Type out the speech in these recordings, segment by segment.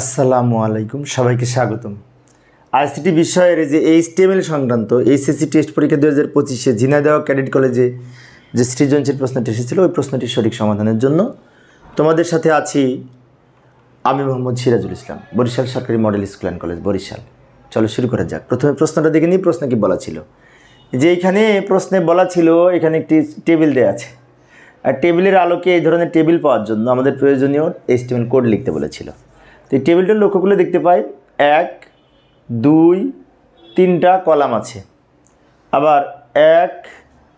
আসসালামু আলাইকুম, সবাইকে স্বাগতম। আইসিটি বিষয়ের যে এইচটিএমএল সংক্রান্ত এইচএসসি টেস্ট পরীক্ষা দু হাজার পঁচিশে ঝিনাইদহ ক্যাডেট কলেজে যে সৃজনশীল প্রশ্নটি এসেছিল, ওই প্রশ্নটির সঠিক সমাধানের জন্য তোমাদের সাথে আছি আমি মোহাম্মদ সিরাজুল ইসলাম, বরিশাল সরকারি model school and college, Barisal. চলো শুরু করা যাক। প্রথমে প্রশ্নটা দেখে নিই, প্রশ্ন কি বলা ছিল? যে এইখানে প্রশ্নে বলা ছিল, এখানে একটি টেবিল দেওয়া আছে। আর টেবিলের আলোকে এই ধরনের টেবিল পাওয়ার জন্য আমাদের প্রয়োজনীয় এইচটিএমএল কোড লিখতে বলেছিল। তো এই টেবিলটার লক্ষ্য করলে দেখতে পাই। এক, দুই, তিনটা কলাম আছে। আবার এক,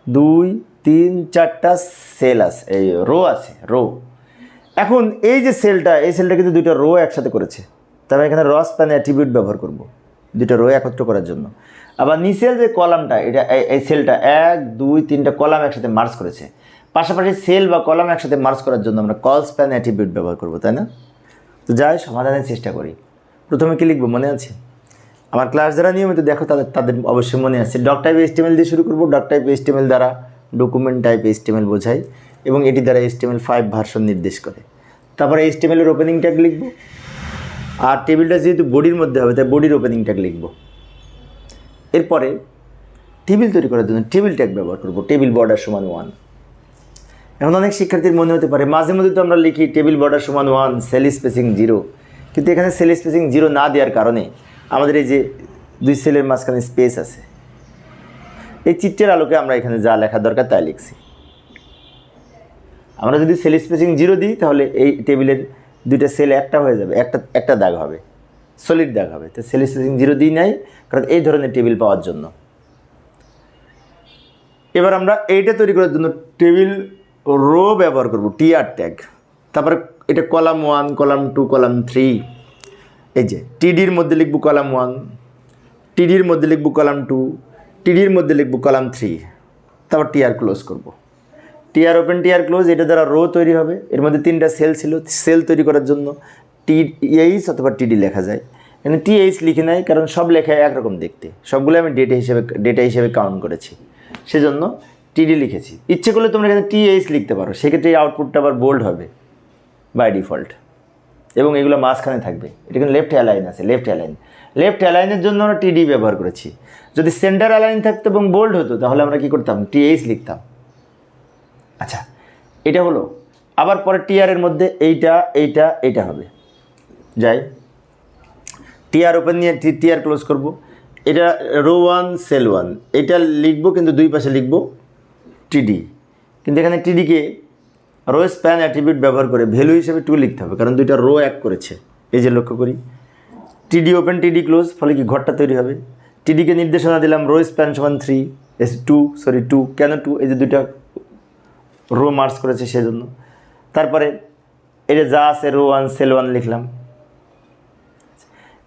দুই, তিন, চারটা সেল আছে, এই রো আছে, রো। এখন এই যে সেলটা, এই সেলটা কিন্তু দুইটা রো একসাথে করেছে। তবে এখানে রস প্যান অ্যাট্রিবিউট ব্যবহার করব। দুইটা রো একত্র করার জন্য। আবার নিচের যে কলামটা, এটা, এই- এই সেলটা এক, দুই, তিনটা কলাম একসাথে মার্চ করেছে। পাশাপাশি সেল বা কলাম একসাথে মার্চ করার জন্য আমরা কল স্প্যান অ্যাট্রিবিউট ব্যবহার করব, তাই না? তো যাই, সমাধানের চেষ্টা করি। প্রথমে কি লিখব? মনে আছে? আমার ক্লাস যারা নিয়মিত দেখো, তাদের তাদের অবশ্যই মনে আছে। ডক টাইপ এস্টিমেল দিয়ে শুরু করব। ডক টাইপ এস্টিমেল দ্বারা ডকুমেন্ট টাইপ এস্টিমেল বোঝায় এবং এটি দ্বারা এস্টিমেল ফাইভ ভার্সন নির্দেশ করে। তারপরে এস্টিমেলের ওপেনিং ট্যাগ লিখব। আর টেবিলটা যেহেতু বডির মধ্যে হবে, তাই বডির ওপেনিং ট্যাগ লিখব। এরপরে টেবিল তৈরি করার জন্য টেবিল ট্যাগ ব্যবহার করব। টেবিল বর্ডার সমান ওয়ান এখন অনেক শিক্ষার্থীর মনে হতে পারে, মাঝে মধ্যে তো আমরা লিখি টেবিল বর্ডার সমান ওয়ান সেল স্পেসিং জিরো কিন্তু এখানে সেল স্পেসিং জিরো না দেওয়ার কারণে আমাদের এই যে দুই সেলের মাঝখানে স্পেস আছে, এই চিত্রের আলোকে আমরা এখানে যা লেখা দরকার তাই লিখছি। আমরা যদি সেল স্পেসিং জিরো দিই, তাহলে এই টেবিলের দুইটা সেল একটা হয়ে যাবে, একটা একটা দাগ হবে সলিড দাগ হবে। তো সেল স্পেসিং জিরো দিই নাই, কারণ এই ধরনের টেবিল পাওয়ার জন্য। এবার আমরা এইটা তৈরি করার জন্য টেবিল রো ব্যবহার করব টিআর ট্যাগ তারপরে এটা column one column two column three এই যে টিডির মধ্যে লিখব কলাম ওয়ান টিডির মধ্যে লিখব কলাম টু টিডির মধ্যে লিখব কলাম থ্রি তারপর টিআর ক্লোজ করব। টিআর ওপেন টিআর ক্লোজ এটা দ্বারা রো তৈরি হবে। এর মধ্যে তিনটা সেল ছিল সেল তৈরি করার জন্য টি এইচ অথবা টিডি লেখা যায়। এখানে টি এইচ লিখে নাই কারণ সব লেখায় একরকম দেখতে। সবগুলো আমি ডেটা হিসেবে ডেটা হিসেবে কাউন্ট করেছি। সেজন্য টিডি লিখেছি। ইচ্ছে করলে তোমরা এখানে টি এইচ লিখতে পারো। সেক্ষেত্রে এই আউটপুটটা আবার বোল্ড হবে বাই ডিফল্ট এবং এগুলো মাঝখানে থাকবে। এটা কিন্তু লেফট অ্যালাইন আছে লেফট অ্যালাইন লেফট অ্যালাইনের জন্য আমরা টিডি ব্যবহার করেছি। যদি সেন্টার অ্যালাইন থাকতো এবং বোল্ড হতো, তাহলে আমরা কি করতাম? টিএইচ লিখতাম। আচ্ছা এটা হলো। আবার পরে টিআরের মধ্যে এইটা এইটা এইটা হবে। যাই। টিআর ওপেন নিয়ে টিআর ক্লোজ করব। এটা রো ওয়ান সেল ওয়ান এটা লিখব, কিন্তু দুই পাশে লিখব। টিডি কিন্তু এখানে টিডিকে রো স্প্যান অ্যাট্রিবিউট ব্যবহার করে ভ্যালু হিসেবে টু লিখতে হবে, কারণ দুইটা রো এক করেছে। এই যে লক্ষ্য করি। টিডি ওপেন টিডি ক্লোজ ফলে কি ঘরটা তৈরি হবে? টিডিকে নির্দেশনা দিলাম রো স্প্যান সমান three S two sorry two কেন টু এই যে দুইটা রো মার্চ করেছে সেজন্য। তারপরে এটা যা আছে রো ওয়ান সেল ওয়ান লিখলাম।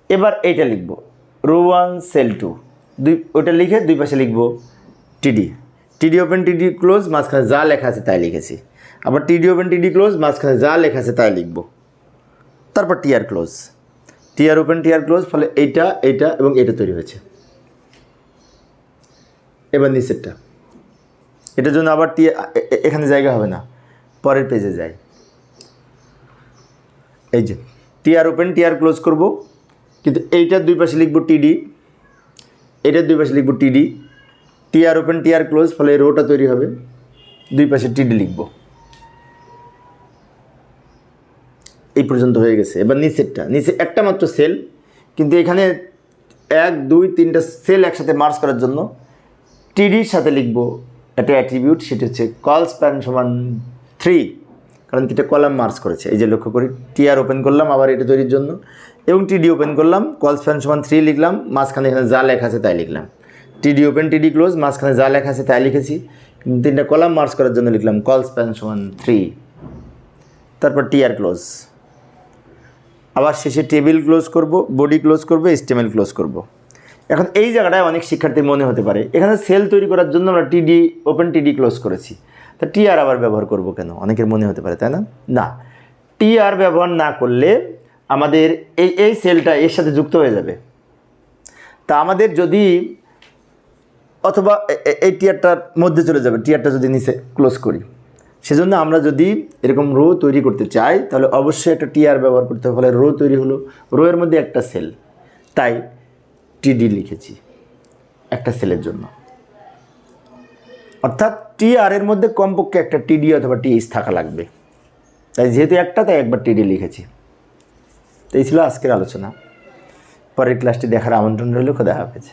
এবার এইটা লিখব রো ওয়ান সেল টু দুই ওটা লিখে দুই পাশে লিখব টিডি টিডি ওপেন টিডি ক্লোজ মাঝখানে যা লেখা আছে তাই লিখেছি। আবার টিডি ওপেন টিডি ক্লোজ মাঝখানে যা লেখা আছে তাই লিখব। তারপর TR close TR open TR close ফলে এইটা এইটা এবং এটা তৈরি হয়েছে। এবার নিচেরটা। এটার জন্য আবার টি এখানে জায়গা হবে না। পরের পেজে যাই। এই যে টিআর ওপেন টিআর ক্লোজ করব। কিন্তু এইটার দুই পাশে লিখব টিডি এটার দুই পাশে লিখব TD TR open, TR close, ফলে রোটা তৈরি হবে। দুই পাশে টিডি লিখব। এই পর্যন্ত হয়ে গেছে। এবার নিচেরটা। নিচে একটা মাত্র সেল, কিন্তু এখানে এক, দুই, তিনটা সেল একসাথে মার্চ করার জন্য টিডির সাথে লিখব একটা অ্যাট্রিবিউট, সেটা হচ্ছে কল স্প্যান সমান থ্রি, কারণ এটা কলাম মার্চ করেছে। এই যে লক্ষ্য করি, টিআর ওপেন করলাম, আবার এটা তৈরির জন্য, এবং টিডি ওপেন করলাম, কল স্প্যান সমান থ্রি লিখলাম, মাঝখানে এখানে যা লেখা আছে তাই লিখলাম। টিডি ওপেন টিডি ক্লোজ মাঝখানে যা লেখা আছে তাই লিখেছি। তিনটা কলাম মার্চ করার জন্য লিখলাম কল স্প্যান সমান থ্রি তারপর টিআর ক্লোজ আবার শেষে টেবিল ক্লোজ করব বডি ক্লোজ করব এস্টিমেল ক্লোজ করব। এখন এই জায়গাটায় অনেক শিক্ষার্থীর মনে হতে পারে, এখানে সেল তৈরি করার জন্য আমরা টিডি ওপেন টিডি ক্লোজ করেছি। তা টিআর আবার ব্যবহার করব কেন? অনেকের মনে হতে পারে, তাই না? না। টিআর ব্যবহার না করলে আমাদের এই এই সেলটা এর সাথে যুক্ত হয়ে যাবে। তা আমাদের যদি অথবা এই টিয়ারটার মধ্যে চলে যাবে, টিয়ারটা যদি নিচে ক্লোজ করি। সেজন্য আমরা যদি এরকম রো তৈরি করতে চাই, তাহলে অবশ্যই একটা টিআর ব্যবহার করতে হবে, ফলে রো তৈরি হলো। রো এর মধ্যে একটা সেল তাই টিডি লিখেছি, একটা সেলের জন্য। অর্থাৎ টি এর মধ্যে কমপক্ষে একটা টিডি অথবা টিএইচ থাকা লাগবে। তাই যেহেতু একটা, তাই একবার টিডি লিখেছি। তো এই ছিল আজকের আলোচনা। পরের ক্লাসটি দেখার আমন্ত্রণ রইল, খোদা হাফেজ।